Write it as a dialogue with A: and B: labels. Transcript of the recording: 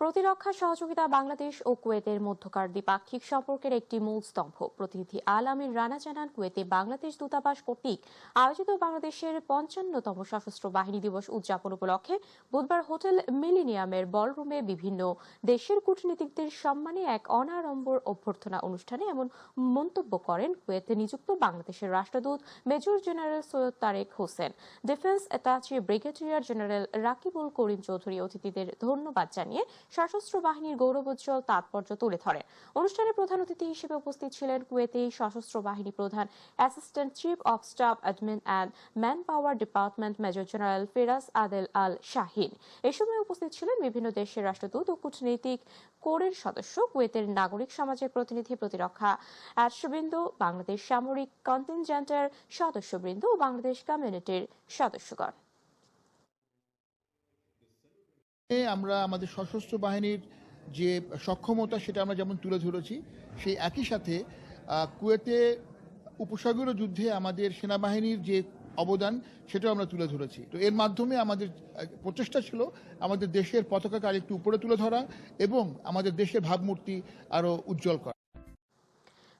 A: প্রতিরক্ষা সহযোগিতা বাংলাদেশ ও কুয়েতের মধ্যকার দ্বিপাক্ষিক সম্পর্কের একটি মূল স্তম্ভ। প্রতিনিধি আল আমির রানা জানান, কুয়েতে বাংলাদেশ দূতাবাস কর্তৃক আয়োজিত বাংলাদেশের পঞ্চান্নতম সশস্ত্র বাহিনী দিবস উদযাপন উপলক্ষে বুধবার হোটেল মিলিনিয়ামের বলরুমে বিভিন্ন দেশের কূটনীতিকদের সম্মানে এক অনাড়ম্বর অভ্যর্থনা অনুষ্ঠানে এমন মন্তব্য করেন কুয়েতে নিযুক্ত বাংলাদেশের রাষ্ট্রদূত major general Syed Tareq Hossain. Defence attache brigadier general Rakibul Karim Chowdhury অতিথিদের ধন্যবাদ জানিয়ে সশস্ত্র বাহিনীর গৌরবোজ্জ্বল তাৎপর্য তুলে ধরেন অনুষ্ঠানে প্রধান অতিথি হিসেবে উপস্থিত ছিলেন কুয়েতে সশস্ত্র বাহিনী প্রধান assistant chief of staff admin and man power department major general Feraz Adel Al Shahin. এ সময় উপস্থিত ছিলেন বিভিন্ন দেশের রাষ্ট্রদূত ও কূটনৈতিক কোরের সদস্য, কুয়েতের নাগরিক সমাজের প্রতিনিধি, প্রতিরক্ষা রাষ্ট্রবৃন্দ বাংলাদেশ সামরিক কন্টিনজেন্টের সদস্যবৃন্দ ও বাংলাদেশ কমিউনিটির সদস্যগণ
B: এ আমরা আমাদের সশস্ত্র বাহিনীর যে সক্ষমতা, সেটা আমরা যেমন তুলে ধরেছি, সেই একই সাথে কুয়েতে উপসাগরীয় যুদ্ধে আমাদের সেনাবাহিনীর যে অবদান, সেটাও আমরা তুলে ধরেছি। তো এর মাধ্যমে আমাদের প্রচেষ্টা ছিল আমাদের দেশের পতাকাকে আরেকটু উপরে তুলে ধরা এবং আমাদের দেশের ভাবমূর্তি আরও উজ্জ্বল করা।